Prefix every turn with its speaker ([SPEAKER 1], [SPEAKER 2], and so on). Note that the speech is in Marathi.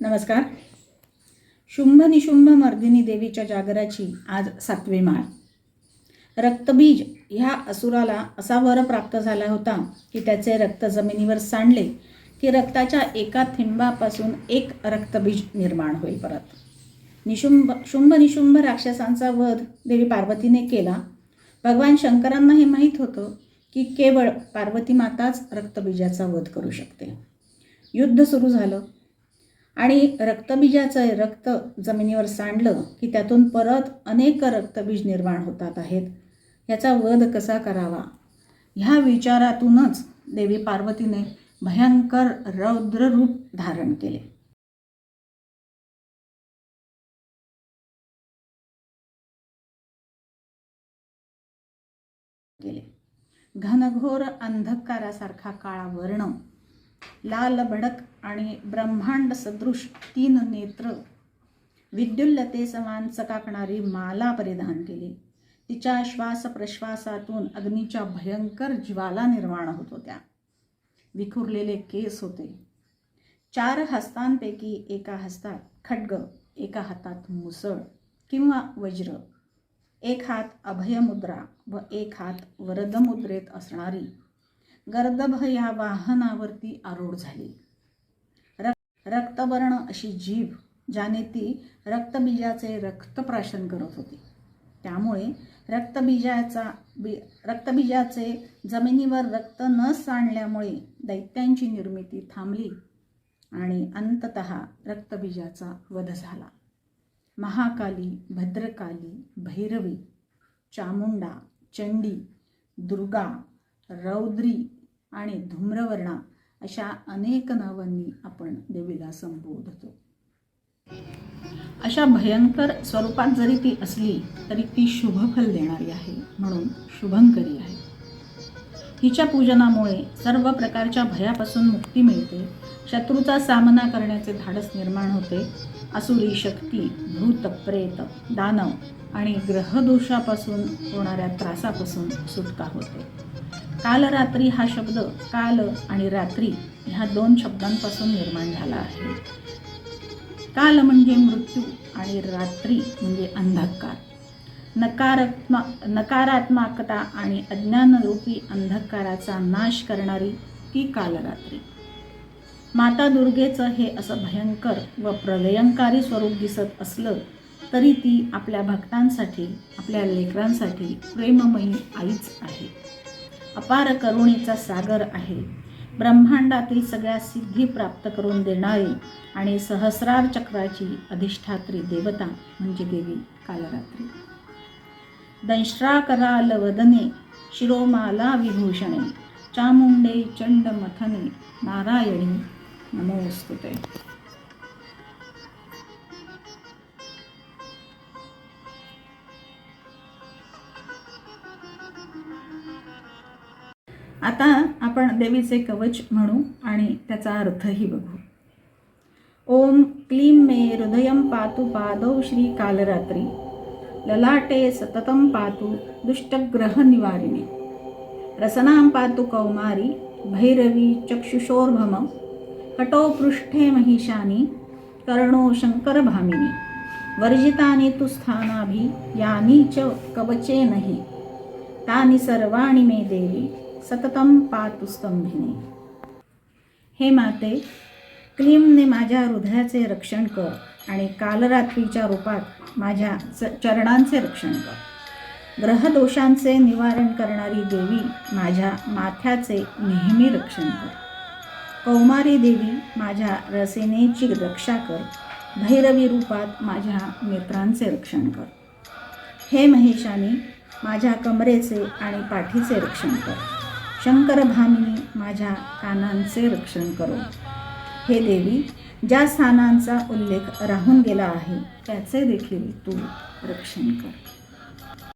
[SPEAKER 1] नमस्कार. शुंभ निशुंभ मर्दिनी देवीच्या जागराची आज सातवी माळ. रक्तबीज ह्या असुराला असा वर प्राप्त झाला होता की त्याचे रक्त जमिनीवर सांडले की रक्ताच्या एका थिंबापासून एक रक्तबीज निर्माण होईल परत. निशुंभ शुंभ निशुंभ राक्षसांचा वध देवी पार्वतीने केला. भगवान शंकरांना हे माहीत होतं की केवळ पार्वती माताच रक्तबीजाचा वध करू शकते. युद्ध सुरू झालं. आणि रक्तबीजाचं रक्त जमिनीवर सांडलं की त्यातून परत अनेक रक्तबीज निर्माण होतात आहेत. याचा वध कसा करावा? ह्या विचारातूनच देवी पार्वतीने भयंकर रौद्र रूप धारण केले. केले. घनघोर अंधकारासारखा काळा वर्ण लाल भडक आणि ब्रह्मांड सदृश तीन नेत्र विद्युल्लते समान चकाकणारी माला परिधान केली. तिच्या श्वास प्रश्वासातून अग्नीच्या भयंकर ज्वाला निर्माण होत होत्या. विखुरलेले केस होते. चार हस्तांपैकी एका हस्तात खड्ग एका हातात मुसळ किंवा वज्र एक हात अभयमुद्रा व एक हात वरदमुद्रेत असणारी गर्दभ या वाहनावरती आरूढ झाली. रक रक्तवर्ण अशी जीभ ज्याने ती रक्तबीजाचे रक्तप्राशन करत होती. त्यामुळे रक्तबीजाचा बी रक्तबीजाचे जमिनीवर रक्त न सांडल्यामुळे दैत्यांची निर्मिती थांबली आणि अंतत रक्तबीजाचा वध झाला. महाकाली भद्रकाली भैरवी चामुंडा चंडी दुर्गा रौद्री आणि धूम्रवर्णा अशा अनेक नावांनी आपण देवीला संबोधतो. अशा भयंकर स्वरूपात जरी ती असली तरी ती शुभफल देणारी आहे म्हणून शुभंकरी आहे. हिच्या पूजनामुळे सर्व प्रकारच्या भयापासून मुक्ती मिळते शत्रूचा सामना करण्याचे धाडस निर्माण होते असुरी शक्ती भूत प्रेत दानव आणि ग्रहदोषापासून होणाऱ्या त्रासापासून सुटका होते. काल रात्री हा शब्द काल आणि रात्री ह्या दोन शब्दांपासून निर्माण झाला आहे. काल म्हणजे मृत्यू आणि रात्री म्हणजे अंधकार. नकारात्मक नकारात्मकता आणि अज्ञानरूपी अंधकाराचा नाश करणारी ती कालरात्री माता दुर्गेचं हे असं भयंकर व प्रलयंकारी स्वरूप दिसत असलं तरी ती आपल्या भक्तांसाठी आपल्या लेकरांसाठी प्रेममयी आईच आहे. अपार करुणीचा सागर आहे. ब्रह्मांडातील सगळ्या सिद्धी प्राप्त करून देणारी आणि सहस्रार चक्राची अधिष्ठात्री देवता म्हणजे देवी कालरात्री. दंश्राकराल वदने शिरोमाला विभूषणे चामुंडे चंड मथने नारायणी नमोस्तुते. आता आपण देवीचे कवच म्हणू आणि त्याचा अर्थही बघू. ओम क्लीं मे हृदयं पातु पादौ श्री कालरात्री. ललाटे सततं पातु दुष्टग्रहनिवारिणे. रसनां पातु कौमारी भैरवी चक्षुषोर्भम कटोपृष्ठे महिषानी महिषानि कर्णो शङ्करभामिनी. वर्जितानि तु स्थानाभि यानि च कवचे नहि. तानि सर्वाणि मे देवी सततम पातु स्तंभिने हे माते क्लीमने माझ्या हृदयाचे रक्षण कर आणि कालरात्रीच्या रूपात माझ्या च चरणांचे रक्षण कर. ग्रहदोषांचे निवारण करणारी देवी माझ्या माथ्याचे नेहमी रक्षण कर. कौमारी देवी माझ्या रसेनेची रक्षा कर. भैरवी रूपात माझ्या नेत्रांचे रक्षण कर. हे महेशानी माझ्या कमरेचे आणि पाठीचे रक्षण कर. शंकर भामिनी माझ्या कानांचे रक्षण करो. हे देवी ज्या स्थानांचा उल्लेख राहून गेला आहे त्याचे देखील तू रक्षण कर.